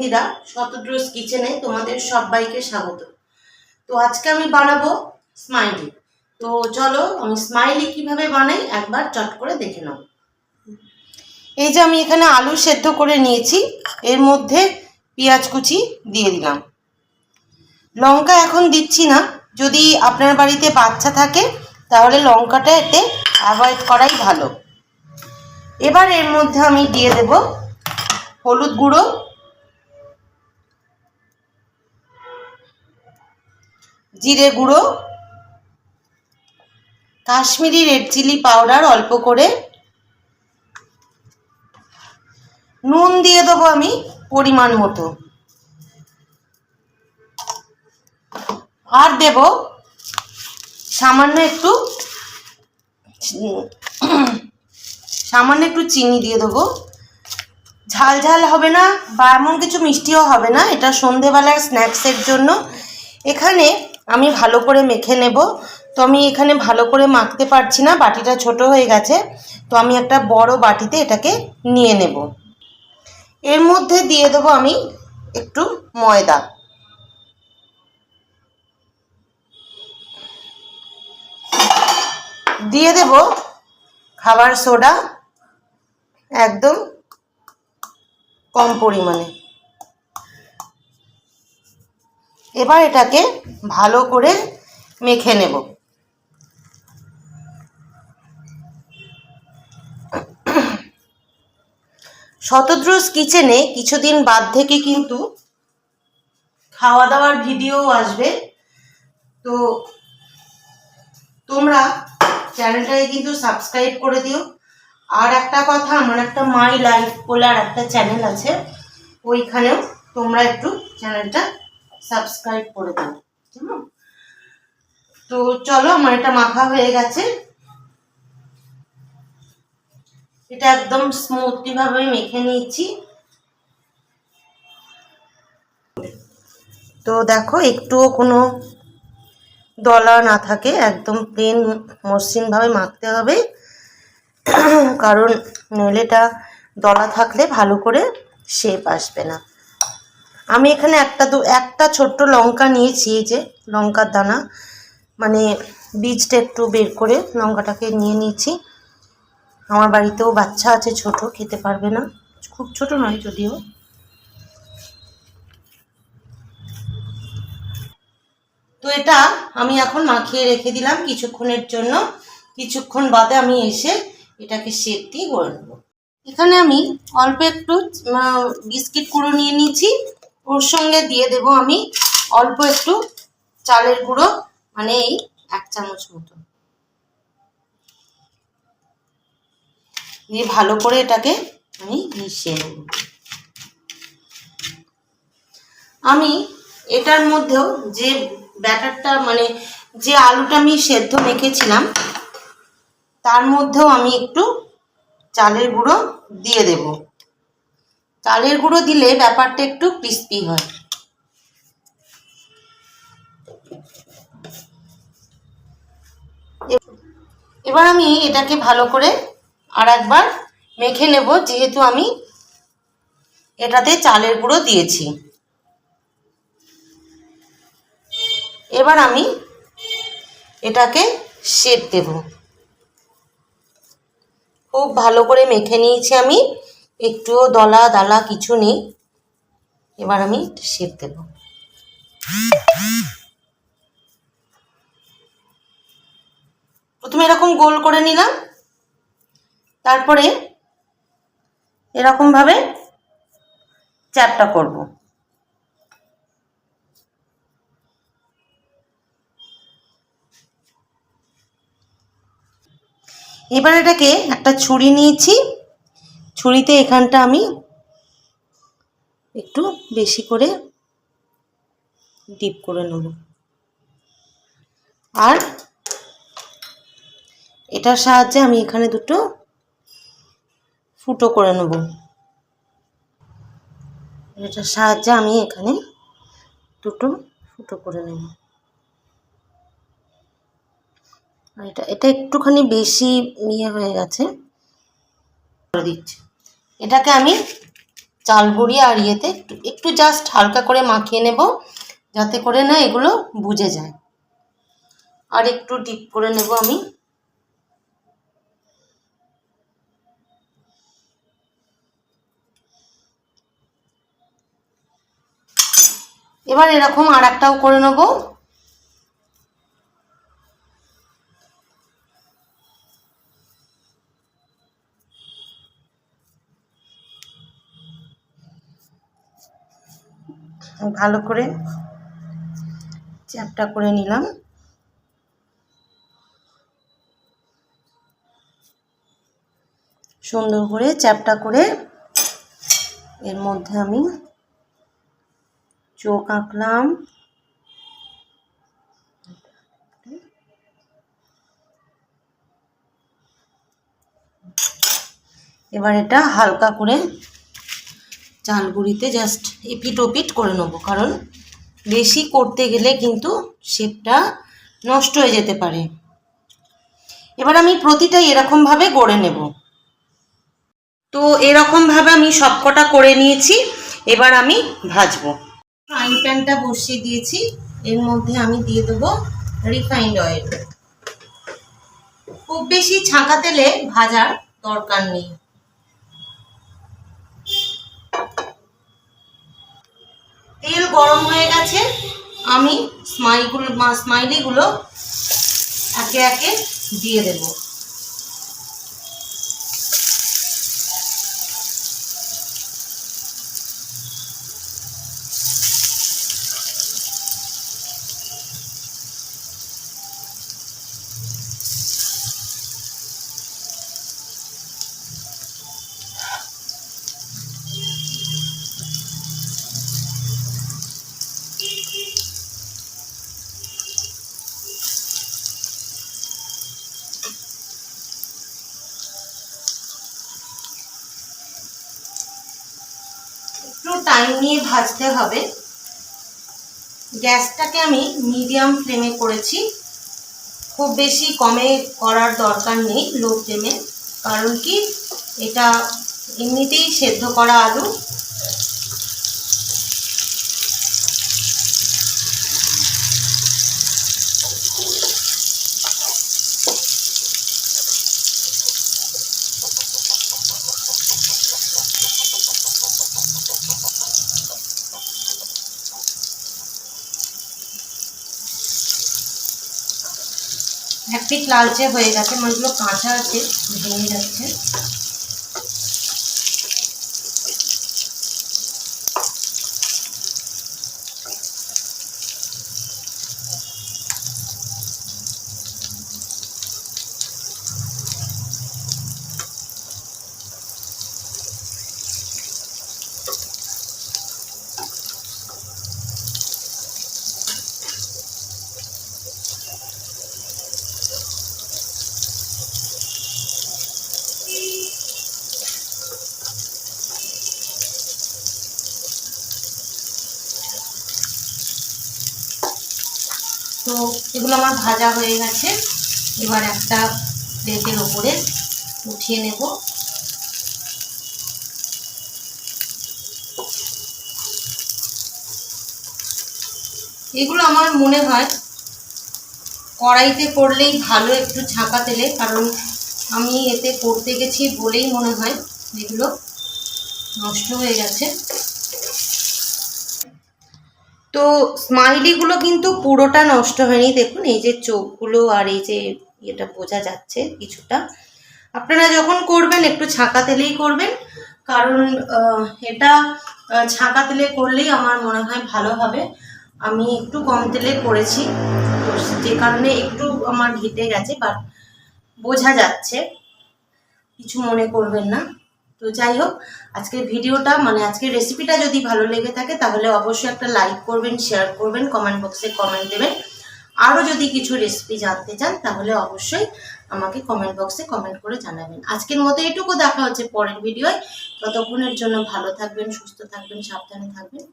বন্দিরা শতদ্রোজ কিচেনে তোমাদের সবাইকে স্বাগত। তো আজকে আমি বানাবো স্মাইলি তো চলো আমি স্মাইলি কীভাবে বানাই একবার চট করে দেখে নাও। এই যে আমি এখানে আলু সেদ্ধ করে নিয়েছি, এর মধ্যে পেঁয়াজ কুচি দিয়ে দিলাম। লঙ্কা এখন দিচ্ছি না, যদি আপনার বাড়িতে বাচ্চা থাকে, তাহলে লঙ্কাটা এতে অ্যাভয়েড করাই ভালো। এবার এর মধ্যে আমি দিয়ে দেব হলুদ গুঁড়ো জিরে গুঁড়ো, কাশ্মীরি রেড চিলি পাউডার অল্প করে, নুন দিয়ে দেবো আমি পরিমাণ মতো। আর দেব সামান্য একটু সামান্য একটু চিনি দিয়ে দেবো। ঝাল ঝাল হবে না বা এমন কিছু মিষ্টিও হবে না, এটা সন্ধেবেলার স্ন্যাক্সের জন্য। এখানে আমি ভালো করে মেখে নেব। তো আমি এখানে ভালো করে মাখতে পারছি না, বাটিটা ছোট হয়ে গেছে। তো আমি একটা বড় বাটিতে এটাকে নিয়ে নেব। এর মধ্যে দিয়ে দেবো আমি একটু ময়দা। দিয়ে দেব খাবার সোডা, একদম কম পরিমাণে। এবার এটাকে ভালো করে মেখে নেব। শতদ্রুজ কিচেনে কিছুদিন বাদ থেকে কিন্তু খাওয়া দাওয়ার ভিডিও আসবে। তো তোমরা চ্যানেলটাকে কিন্তু সাবস্ক্রাইব করে দিও। আর একটা কথা, আমার একটা মাই লাইফ বলে আর একটা চ্যানেল আছে, ওইখানেও তোমরা একটু চ্যানেলটা সাবস্ক্রাইব করে দাও তো চলো, আমার এটা মাখা হয়ে গেছে। এটা একদম স্মুথলি ভাবে মেখে নিয়েছি। তো দেখো, একটুও কোনো দলা না থাকে, একদম প্লেন মসৃণভাবে মাখতে হবে। কারণ নইলেটা দলা থাকলে ভালো করে শেপ আসবে না। আমি এখানে একটা দু, একটা ছোট্ট লঙ্কা নিয়েছি, এই যে লঙ্কার দানা। মানে বীজটা একটু বের করে লঙ্কাটাকে নিয়ে নিয়েছি। আমার বাড়িতেও বাচ্চা আছে ছোট, খেতে পারবে না। খুব ছোট নয় যদিও। তো এটা আমি এখন মাখিয়ে রেখে দিলাম কিছুক্ষণের জন্য। কিছুক্ষণ বাদে আমি এসে এটাকে দিয়ে গড়ে নেব। এখানে আমি অল্প একটু বিস্কিট গুঁড়ো নিয়ে নিয়েছি। ওর সঙ্গে দিয়ে দেব আমি অল্প একটু চালের গুঁড়ো মানে এই এক চামচ মতো। দিয়ে ভালো করে এটাকে আমি মিশিয়ে নেব। আমি এটার মধ্যেও যে ব্যাটারটা মানে যে আলুটা আমি সেদ্ধ মেখেছিলাম, তার মধ্যেও আমি একটু চালের গুঁড়ো দিয়ে দেব। চালের গুঁড়ো দিলে ব্যাপারটা একটু ক্রিস্পি হয়। এবার আমি এটাকে ভালো করে আর একবার মেখে নেব, যেহেতু আমি এটাতে চালের গুঁড়ো দিয়েছি। এবার আমি এটাকে শেপ দেব। খুব ভালো করে মেখে নিয়েছি আমি। একটুও দলা দালা কিছু নেই। এবার আমি শেপ দেব। প্রথমে এরকম গোল করে নিলাম। তারপরে এরকমভাবে চ্যাপটা করব। এবার এটাকে একটা ছুরি নিয়েছি। ছুরিতে এখানটা আমি একটু বেশি করে ডিপ করে নেব। আর এটার সাহায্যে আমি এখানে দুটো ফুটো করে নেব। এটার সাহায্যে আমি এখানে দুটো ফুটো করে নেব। এটা এটা একটুখানি বেশি ইয়ে হয়ে গেছে। দিচ্ছি। এটাকে আমি চাল গুঁড়ি আর ইয়েতে একটু একটু জাস্ট হালকা করে মাখিয়ে নেব, যাতে করে না এগুলো বুঝে যায়। আর একটু ডিপ করে নেব আমি। এবার এরকম আর একটাও করে নেব। ভালো করে চ্যাপটা করে নিলাম। সুন্দর করে চ্যাপটা করে এর মধ্যে আমি চোখ আঁকলাম। এবার এটা হালকা করে চাল গুঁড়িতে জাস্ট এপিট ওপিট করে নেব। কারণ বেশি করতে গেলে কিন্তু শেপটা নষ্ট হয়ে যেতে পারে। এবার আমি প্রতিটাই এরকমভাবে গড়ে নেব। তো এরকমভাবে আমি সবকটা করে নিয়েছি, এবার আমি ভাজবো। ফ্রাইং প্যানটা বসিয়ে দিয়েছি, এর মধ্যে আমি দিয়ে দেবো রিফাইন্ড অয়েল খুব বেশি ছাঁকা তেলে ভাজার দরকার নেই তেল গরম হয়ে গেছে আমি স্মাইলগুলো স্মাইলিগুলো একে একে দিয়ে দেব একটু টাইম নিয়ে ভাজতে হবে। গ্যাসটাকে আমি মিডিয়াম ফ্লেমে করেছি। খুব বেশি কমে করার দরকার নেই, লো ফ্লেমে। কারণ কি? এটা এমনিতেই সেদ্ধ করা আলু। এক লালচে হয়ে গেছে মাছগুলো কাঁচা আছে ভেঙে যাচ্ছে। তো এগুলো আমার ভাজা হয়ে গেছে। এবার একটা প্লেটের ওপরে উঠিয়ে নেব। এগুলো আমার মনে হয় কড়াইতে করলেই ভালো একটু ছাঁকা তেলে, কারণ আমি এতে করতে গেছি বলেই মনে হয় এগুলো নষ্ট হয়ে গেছে। তো স্মাইলিগুলো কিন্তু পুরোটা নষ্ট হয়নি। দেখুন, এই যে চোখগুলো আর এই যে এটা বোঝা যাচ্ছে কিছুটা। আপনারা যখন করবেন, একটু ছাঁকা তেলেই করবেন। কারণ এটা ছাঁকা তেলে করলেই আমার মনে হয় ভালো হবে। আমি একটু কম তেলে করেছি। তো যে কারণে একটু আমার ঘেটে গেছে বাট বোঝা যাচ্ছে। কিছু মনে করবেন না। তো যাই হোক, আজকের ভিডিওটা মানে আজকের রেসিপিটা যদি ভালো লেগে থাকে, তাহলে অবশ্যই একটা লাইক করবেন শেয়ার করবেন কমেন্ট বক্সে কমেন্ট দেবেন। আরও যদি কিছু রেসিপি জানতে চান, তাহলে অবশ্যই আমাকে কমেন্ট বক্সে কমেন্ট করে জানাবেন। আজকের মতো এটুকু, দেখা হচ্ছে পরের ভিডিওয়। ততক্ষণের জন্য ভালো থাকবেন, সুস্থ থাকবেন, সাবধানে থাকবেন।